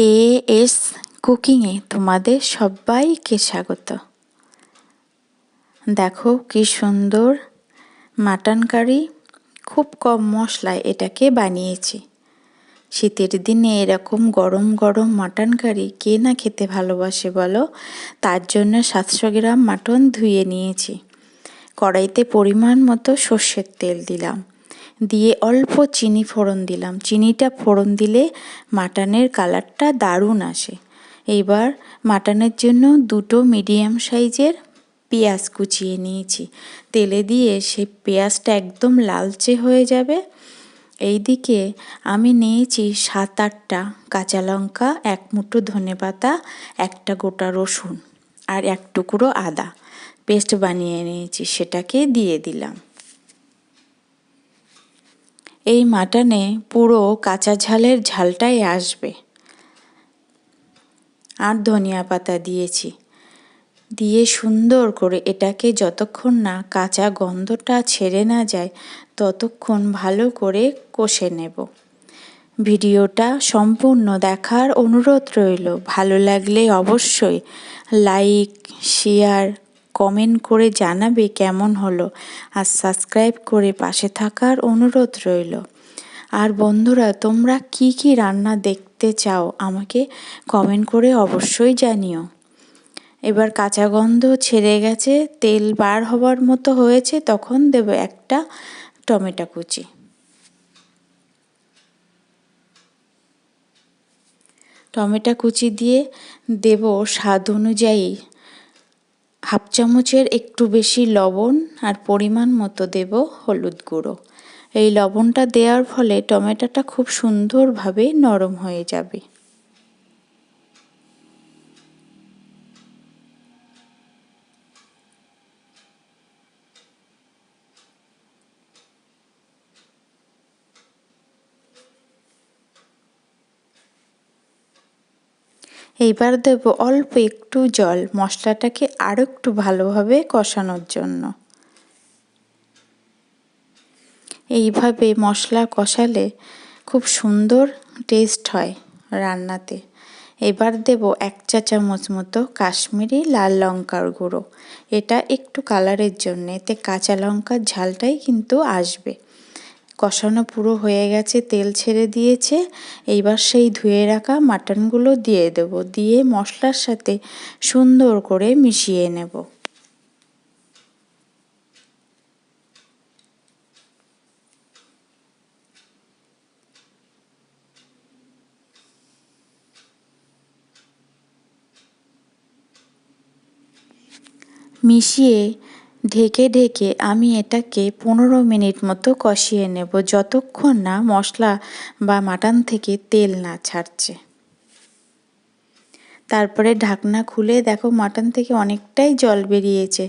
A S কুকিংয়ে তোমাদের সবাইকে স্বাগত। দেখো কি সুন্দর মাটন কারি, খুব কম মশলায় এটাকে বানিয়েছি। শীতের দিনে এরকম গরম গরম মাটন কারি কে না খেতে ভালোবাসে বলো? তার জন্য সাতশো গ্রাম মাটন ধুয়ে নিয়েছি। কড়াইতে পরিমাণ মতো সর্ষের তেল দিলাম। দিয়ে অল্প চিনি ফোড়ন দিলাম। চিনিটা ফোড়ন দিলে মাটনের কালারটা দারুণ আসে। এইবার মাটনের জন্য দুটো মিডিয়াম সাইজের পেঁয়াজ কুচিয়ে নিয়েছি। তেলে দিয়ে সেই পেঁয়াজটা একদম লালচে হয়ে যাবে। এইদিকে আমি নিয়েছি সাত আটটা কাঁচা লঙ্কা, এক মুঠো ধনে পাতা, একটা গোটা রসুন আর এক টুকরো আদা। পেস্ট বানিয়ে নিয়েছি, সেটাকে দিয়ে দিলাম। এই মাটনে পুরো কাঁচা ঝালের ঝালটাই আসবে। আর ধনিয়া পাতা দিয়েছি। দিয়ে সুন্দর করে এটাকে যতক্ষণ না কাঁচা গন্ধটা ছেড়ে না যায়, ততক্ষণ ভালো করে কষে নেব। ভিডিওটা সম্পূর্ণ দেখার অনুরোধ রইল। ভালো লাগলে অবশ্যই লাইক, শেয়ার কমেন্ট করে জানাবে কেমন হলো আর সাবস্ক্রাইব করে পাশে থাকার অনুরোধ রইল। আর বন্ধুরা, তোমরা কি কি রান্না দেখতে চাও আমাকে কমেন্ট করে অবশ্যই জানিও। এবার কাঁচা গন্ধ ছেড়ে গেছে, তেল বার হবার মতো হয়েছে, তখন দেব একটা টমেটো কুচি। টমেটো কুচি দিয়ে দেব স্বাদ অনুযায়ী হাফ চামচের একটু বেশি লবণ আর পরিমাণ মতো দেব হলুদ গুঁড়ো। এই লবণটা দেওয়ার ফলে টমেটোটা খুব সুন্দরভাবে নরম হয়ে যাবে। এইবার দেব অল্প একটু জল, মশলাটাকে আরও একটু ভালোভাবে কষানোর জন্য। এইভাবে মশলা কষালে খুব সুন্দর টেস্ট হয় রান্নাতে। এবার দেব এক চা চামচ মতো কাশ্মীরি লাল লঙ্কার গুঁড়ো। এটা একটু কালারের জন্য, এতে কাঁচা লঙ্কার ঝালটাই কিন্তু আসবে। কষানো পুরো হয়ে গেছে, তেল ছেড়ে দিয়েছে। এইবার সেই ধুয়ে রাখা মাটনগুলো দিয়ে দেব। দিয়ে মশলার সাথে সুন্দর করে মিশিয়ে নেব। মিশিয়ে ঢেকে ঢেকে আমি এটাকে পনেরো মিনিট মতো কষিয়ে নেব যতক্ষণ না মশলা বা মাটন থেকে তেল না ছাড়ছে। তারপরে ঢাকনা খুলে দেখো মাটন থেকে অনেকটাই জল বেরিয়েছে।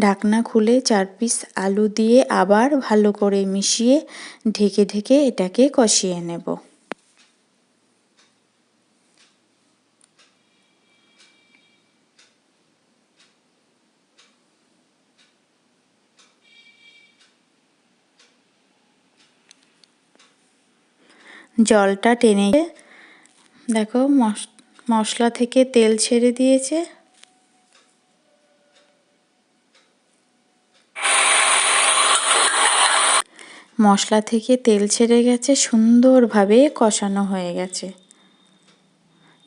ঢাকনা খুলে চার পিস আলু দিয়ে আবার ভালো করে মিশিয়ে ঢেকে ঢেকে এটাকে কষিয়ে নেব। জলটা টেনে দেখো মশলা থেকে তেল ছেড়ে দিয়েছে। মশলা থেকে তেল ছেড়ে গেছে, সুন্দরভাবে কষানো হয়ে গেছে।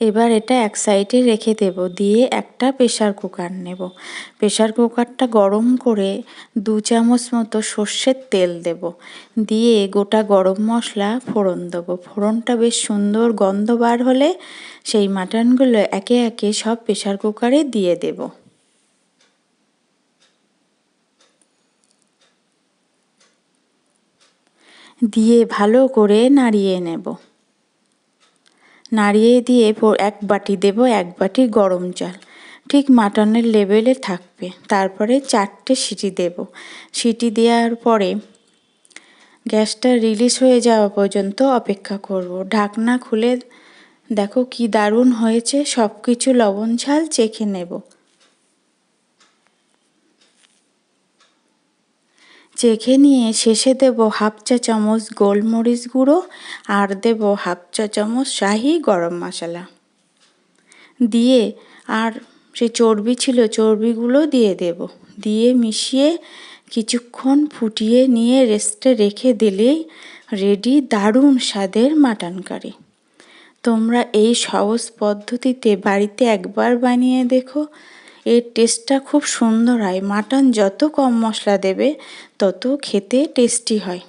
এবার এটা এক সাইডে রেখে দেব, দিয়ে একটা প্রেশার কুকার নেব। প্রেশার কুকারটা গরম করে দু চামচ মতো সর্ষের তেল দেব, দিয়ে গোটা গরম মশলা ফোড়ন দেবো। ফোড়নটা বেশ সুন্দর গন্ধ বার হলে সেই মাটনগুলো একে একে সব প্রেশার কুকারে দিয়ে দেব। দিয়ে ভালো করে নাড়িয়ে নেব। নাড়িয়ে দিয়ে এক বাটি দেব, এক বাটি গরম জল। ঠিক মাটনের লেভেলে থাকবে। তারপরে চারটে সিটি দেব। সিটি দেওয়ার পরে গ্যাসটা রিলিজ হয়ে যাওয়া পর্যন্ত অপেক্ষা করব। ঢাকনা খুলে দেখো কি দারুণ হয়েছে। সব কিছু লবণ ঝাল চেখে নেব। চেখে নিয়ে শেষে দেব হাফ চা চামচ গোলমরিচ গুঁড়ো আর দেব হাফ চা চামচ শাহি গরম মশলা। দিয়ে আর সে চর্বি ছিল, চর্বিগুলো দিয়ে দেব। দিয়ে মিশিয়ে কিছুক্ষণ ফুটিয়ে নিয়ে রেস্টে রেখে দিলেই রেডি দারুণ স্বাদের মাটন কারি। তোমরা এই সহজ পদ্ধতিতে বাড়িতে একবার বানিয়ে দেখো। এর টেস্টটা খুব সুন্দর হয়। মাটন যত কম মশলা দেবে, তত খেতে টেস্টি হয়।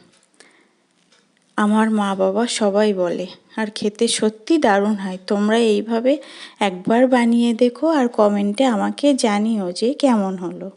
আমার মা বাবা সবাই বলে, আর খেতে সত্যি দারুণ হয়। তোমরা এইভাবে একবার বানিয়ে দেখো আর কমেন্টে আমাকে জানিও যে কেমন হলো।